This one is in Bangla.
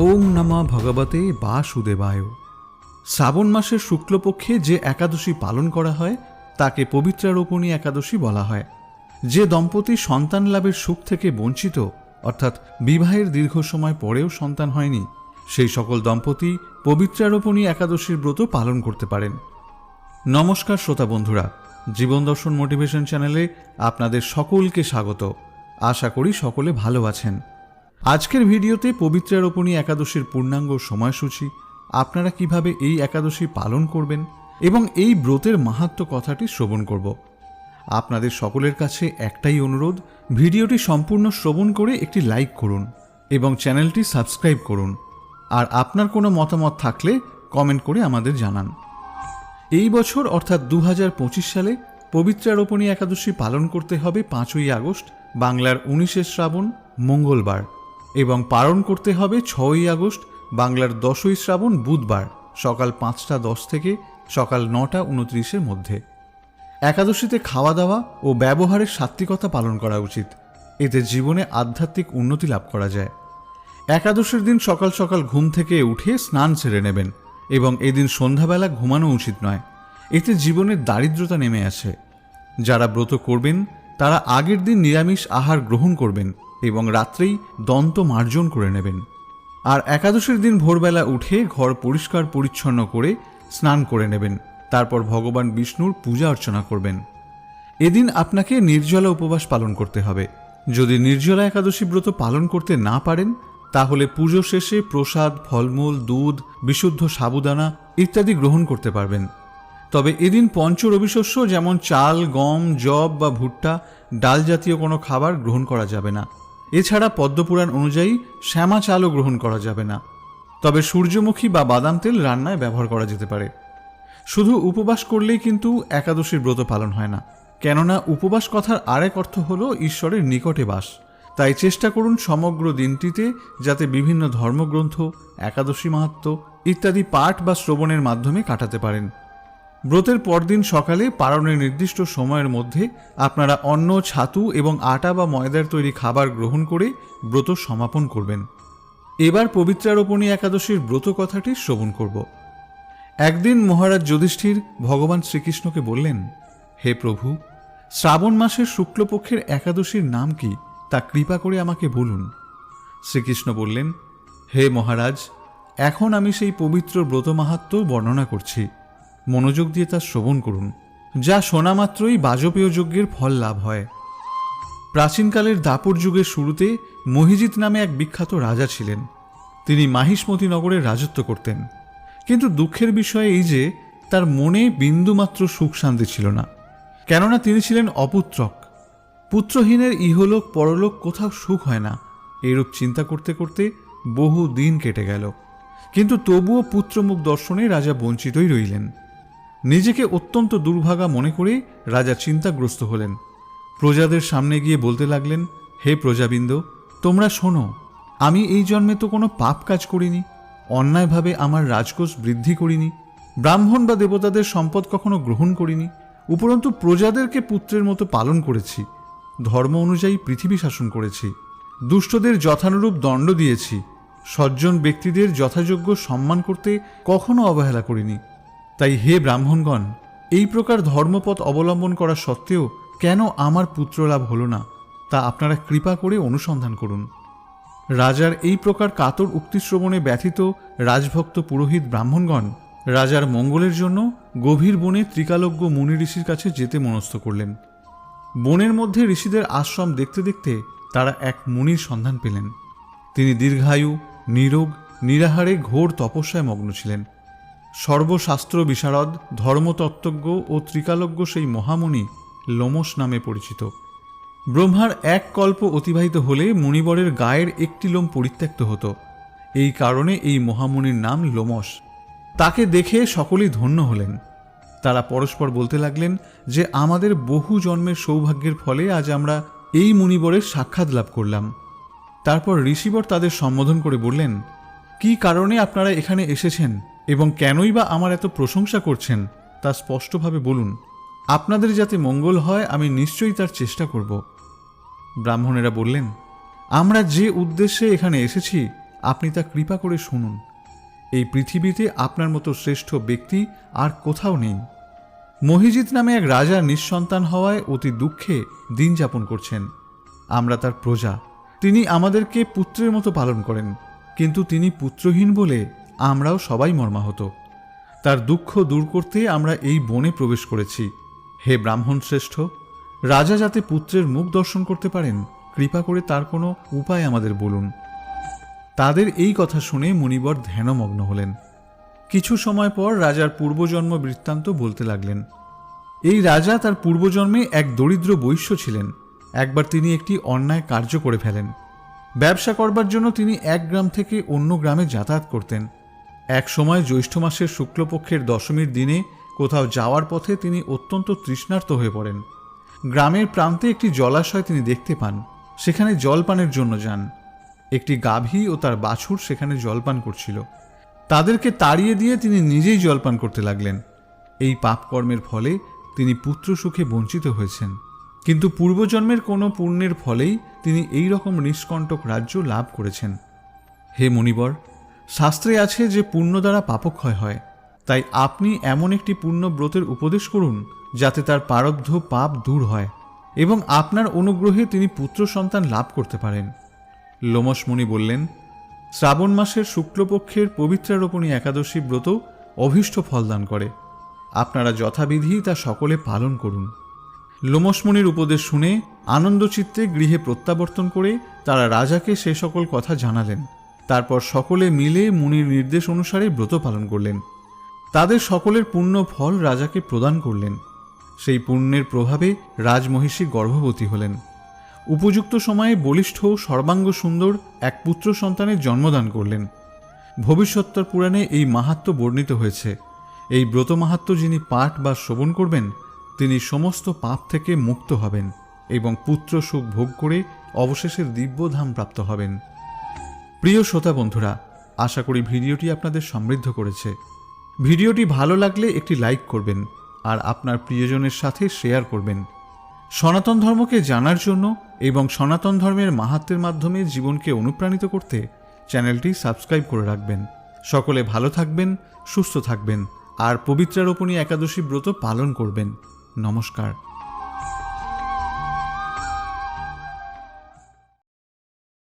ওং নমঃ ভগবতে বাসুদেবায়। শ্রাবণ মাসের শুক্লপক্ষে যে একাদশী পালন করা হয়, তাকে পবিত্রারোপণী একাদশী বলা হয়। যে দম্পতি সন্তান লাভের সুখ থেকে বঞ্চিত, অর্থাৎ বিবাহের দীর্ঘ সময় পরেও সন্তান হয়নি, সেই সকল দম্পতি পবিত্রারোপণী একাদশীর ব্রত পালন করতে পারেন। নমস্কার শ্রোতা বন্ধুরা, জীবন দর্শন মোটিভেশন চ্যানেলে আপনাদের সকলকে স্বাগত। আশা করি সকলে ভালো আছেন। আজকের ভিডিওতে পবিত্রারোপণী একাদশীর পূর্ণাঙ্গ সময়সূচি, আপনারা কীভাবে এই একাদশী পালন করবেন এবং এই ব্রতের মাহাত্ম কথাটি শ্রবণ করব। আপনাদের সকলের কাছে একটাই অনুরোধ, ভিডিওটি সম্পূর্ণ শ্রবণ করে একটি লাইক করুন এবং চ্যানেলটি সাবস্ক্রাইব করুন। আর আপনার কোনো মতামত থাকলে কমেন্ট করে আমাদের জানান। এই বছর, অর্থাৎ দু হাজার পঁচিশ সালে পবিত্রারোপণী একাদশী পালন করতে হবে পাঁচই আগস্ট, বাংলার উনিশে শ্রাবণ, মঙ্গলবার। এবং পালন করতে হবে ছয়ই আগস্ট, বাংলার দশই শ্রাবণ বুধবার, সকাল পাঁচটা দশ থেকে সকাল নটা উনত্রিশের মধ্যে। একাদশীতে খাওয়া দাওয়া ও ব্যবহারের সাত্বিকতা পালন করা উচিত। এতে জীবনে আধ্যাত্মিক উন্নতি লাভ করা যায়। একাদশীর দিন সকাল সকাল ঘুম থেকে উঠে স্নান সেরে নেবেন এবং এদিন সন্ধ্যাবেলা ঘুমানো উচিত নয়। এতে জীবনের দারিদ্রতা নেমে আসে। যারা ব্রত করবেন, তারা আগের দিন নিরামিষ আহার গ্রহণ করবেন। এবং রাত্রেই দন্ত মার্জন করে নেবেন। আর একাদশীর দিন ভোরবেলা উঠে ঘর পরিষ্কার পরিচ্ছন্ন করে স্নান করে নেবেন। তারপর ভগবান বিষ্ণুর পূজা অর্চনা করবেন। এদিন আপনাকে নির্জলা উপবাস পালন করতে হবে। যদি নির্জলা একাদশী ব্রত পালন করতে না পারেন, তাহলে পুজো শেষে প্রসাদ, ফলমূল, দুধ, বিশুদ্ধ সাবুদানা ইত্যাদি গ্রহণ করতে পারবেন। তবে এদিন পঞ্চ রবিশস্য যেমন চাল, গম জব বা ভুট্টা, ডাল জাতীয় কোনো খাবার গ্রহণ করা যাবে না। এছাড়া পদ্মপুরাণ অনুযায়ী শ্যামা চালও গ্রহণ করা যাবে না। তবে সূর্যমুখী বা বাদাম তেল রান্নায় ব্যবহার করা যেতে পারে। শুধু উপবাস করলেই কিন্তু একাদশীর ব্রত পালন হয় না। কেননা উপবাস কথার আরেক অর্থ হলো ঈশ্বরের নিকটে বাস। তাই চেষ্টা করুন সমগ্র দিনটিতে যাতে বিভিন্ন ধর্মগ্রন্থ, একাদশী মাহাত্ম ইত্যাদি পাঠ বা শ্রবণের মাধ্যমে কাটাতে পারেন। ব্রতের পরদিন সকালে পালনের নির্দিষ্ট সময়ের মধ্যে আপনারা অন্ন, ছাতু এবং আটা বা ময়দার তৈরি খাবার গ্রহণ করে ব্রত সমাপন করবেন। এবার পবিত্রারোপণী একাদশীর ব্রত কথাটি শ্রবণ করব। একদিন মহারাজ যুধিষ্ঠির ভগবান শ্রীকৃষ্ণকে বললেন, হে প্রভু, শ্রাবণ মাসের শুক্লপক্ষের একাদশীর নাম কি তা কৃপা করে আমাকে বলুন। শ্রীকৃষ্ণ বললেন, হে মহারাজ, এখন আমি সেই পবিত্র ব্রত মাহাত্ম বর্ণনা করছি। মনোযোগ দিয়ে তা শ্রবণ করুন, যা শোনা মাত্রই বাজপেয় যজ্ঞের ফল লাভ হয়। প্রাচীনকালের দাপর যুগের শুরুতে মহিজিৎ নামে এক বিখ্যাত রাজা ছিলেন। তিনি মাহিষ্মতি নগরে রাজত্ব করতেন। কিন্তু দুঃখের বিষয় এই যে, তার মনে বিন্দুমাত্র সুখ শান্তি ছিল না। কেননা তিনি ছিলেন অপুত্রক। পুত্রহীনের ইহলোক পরলোক কোথাও সুখ হয় না। এরূপ চিন্তা করতে করতে বহু দিন কেটে গেল। কিন্তু তবুও পুত্রমুখ দর্শনে রাজা বঞ্চিতই রইলেন। নিজেকে অত্যন্ত দুর্ভাগা মনে করে রাজা চিন্তাগ্রস্ত হলেন। প্রজাদের সামনে গিয়ে বলতে লাগলেন, হে প্রজাবৃন্দ, তোমরা শোনো, আমি এই জন্মে তো কোনো পাপ কাজ করিনি, অন্যায়ভাবে আমার রাজকোষ বৃদ্ধি করিনি, ব্রাহ্মণ বা দেবতাদের সম্পদ কখনো গ্রহণ করিনি, উপরন্তু প্রজাদেরকে পুত্রের মতো পালন করেছি, ধর্ম অনুযায়ী পৃথিবী শাসন করেছি, দুষ্টদের যথানুরূপ দণ্ড দিয়েছি, সজ্জন ব্যক্তিদের যথাযোগ্য সম্মান করতে কখনো অবহেলা করিনি তাই হে ব্রাহ্মণগণ, এই প্রকার ধর্মপথ অবলম্বন করা সত্ত্বেও কেন আমার পুত্রলাভ হলো না, তা আপনারা কৃপা করে অনুসন্ধান করুন। রাজার এই প্রকার কাতর উক্তি শ্রবণে ব্যথিত রাজভক্ত পুরোহিত ব্রাহ্মণগণ, রাজার মঙ্গলের জন্য গভীর বনে ত্রিকালজ্ঞ মুনি ঋষির কাছে যেতে মনস্থ করলেন। বনের মধ্যে ঋষিদের আশ্রম দেখতে দেখতে তারা এক মুনির সন্ধান পেলেন। তিনি দীর্ঘায়ু, নিরোগ, নিরাহারে ঘোর তপস্যায় মগ্ন ছিলেন। সর্বশাস্ত্র বিশারদ, ধর্মতত্ত্বজ্ঞ ও ত্রিকালজ্ঞ সেই মহামুনি লোমস নামে পরিচিত। ব্রহ্মার এক কল্প অতিবাহিত হলে মুনিবরের গায়ের একটি লোম পরিত্যক্ত হতো। এই কারণে এই মহামুনির নাম লোমস তাকে দেখে সকলেই ধন্য হলেন। তারা পরস্পর বলতে লাগলেন যে, আমাদের বহু জন্মের সৌভাগ্যের ফলে আজ আমরা এই মুনিবরের সাক্ষাৎ লাভ করলাম। তারপর ঋষিবর তাদের সম্বোধন করে বললেন, কি কারণে আপনারা এখানে এসেছেন? এবং কেনই বা আমার এত প্রশংসা করছেন তা স্পষ্টভাবে বলুন। আপনাদের যাতে মঙ্গল হয়, আমি নিশ্চয়ই তার চেষ্টা করব। ব্রাহ্মণেরা বললেন, আমরা যে উদ্দেশ্যে এখানে এসেছি, আপনি তা কৃপা করে শুনুন। এই পৃথিবীতে আপনার মতো শ্রেষ্ঠ ব্যক্তি আর কোথাও নেই। মহিজিৎ নামে এক রাজা নিঃসন্তান হওয়ায় অতি দুঃখে দিন যাপন করছেন। আমরা তার প্রজা। তিনি আমাদেরকে পুত্রের মতো পালন করেন, কিন্তু তিনি পুত্রহীন বলে আমরাও সবাই মর্মাহত। তার দুঃখ দূর করতে আমরা এই বনে প্রবেশ করেছি। হে ব্রাহ্মণ শ্রেষ্ঠ, রাজা যাতে পুত্রের মুখ দর্শন করতে পারেন, কৃপা করে তার কোনো উপায় আমাদের বলুন। তাদের এই কথা শুনে মুনিবর ধ্যানমগ্ন হলেন। কিছু সময় পর রাজার পূর্বজন্ম বৃত্তান্ত বলতে লাগলেন, এই রাজা তার পূর্বজন্মে এক দরিদ্র বৈশ্য ছিলেন। একবার তিনি একটি অন্যায় কার্য করে ফেলেন। ব্যবসা করবার জন্য তিনি এক গ্রাম থেকে অন্য গ্রামে যাতায়াত করতেন। এক সময় জ্যৈষ্ঠ মাসের শুক্লপক্ষের দশমীর দিনে কোথাও যাওয়ার পথে তিনি অত্যন্ত তৃষ্ণার্ত হয়ে পড়েন। গ্রামের প্রান্তে একটি জলাশয় তিনি দেখতে পান। সেখানে জলপানের জন্য যান। একটি গাভী ও তার বাছুর সেখানে জলপান করছিল। তাদেরকে তাড়িয়ে দিয়ে তিনি নিজেই জলপান করতে লাগলেন। এই পাপকর্মের ফলে তিনি পুত্র সুখে বঞ্চিত হয়েছেন। কিন্তু পূর্বজন্মের কোনো পুণ্যের ফলেই তিনি এই রকম নিষ্কণ্টক রাজ্য লাভ করেছেন। হে মুনিবর শাস্ত্রে আছে যে পুণ্য দ্বারা পাপক্ষয় হয়। তাই আপনি এমন একটি পুণ্য ব্রতের উপদেশ করুন, যাতে তার পারব্ধ পাপ দূর হয় এবং আপনার অনুগ্রহে তিনি পুত্র সন্তান লাভ করতে পারেন। লোমস মুনি বললেন, শ্রাবণ মাসের শুক্লপক্ষের পবিত্রারোপণী একাদশী ব্রত অভীষ্ট ফলদান করে। আপনারা যথাবিধি তা সকলে পালন করুন। লোমসমণির উপদেশ শুনে আনন্দচিত্তে গৃহে প্রত্যাবর্তন করে তারা রাজাকে সে সকল কথা জানালেন। তারপর সকলে মিলে মুনির নির্দেশ অনুসারে ব্রত পালন করলেন। তাদের সকলের পুণ্য ফল রাজাকে প্রদান করলেন। সেই পুণ্যের প্রভাবে রাজমহিষী গর্ভবতী হলেন। উপযুক্ত সময়ে বলিষ্ঠ সর্বাঙ্গ সুন্দর এক পুত্র সন্তানের জন্মদান করলেন। ভবিষ্যত্তর পুরাণে এই মাহাত্ম বর্ণিত হয়েছে। এই ব্রত মাহাত্ম যিনি পাঠ বা শ্রবণ করবেন, তিনি সমস্ত পাপ থেকে মুক্ত হবেন এবং পুত্র সুখ ভোগ করে অবশেষে দিব্যধাম প্রাপ্ত হবেন। প্রিয় শ্রোতা বন্ধুরা, আশা করি ভিডিওটি আপনাদের সমৃদ্ধ করেছে। ভিডিওটি ভালো লাগলে একটি লাইক করবেন আর আপনার প্রিয়জনের সাথে শেয়ার করবেন। সনাতন ধর্মকে জানার জন্য এবং সনাতন ধর্মের মাহাত্মের মাধ্যমে জীবনকে অনুপ্রাণিত করতে চ্যানেলটি সাবস্ক্রাইব করে রাখবেন। সকলে ভালো থাকবেন, সুস্থ থাকবেন আর পবিত্রারোপণী একাদশী ব্রত পালন করবেন। নমস্কার।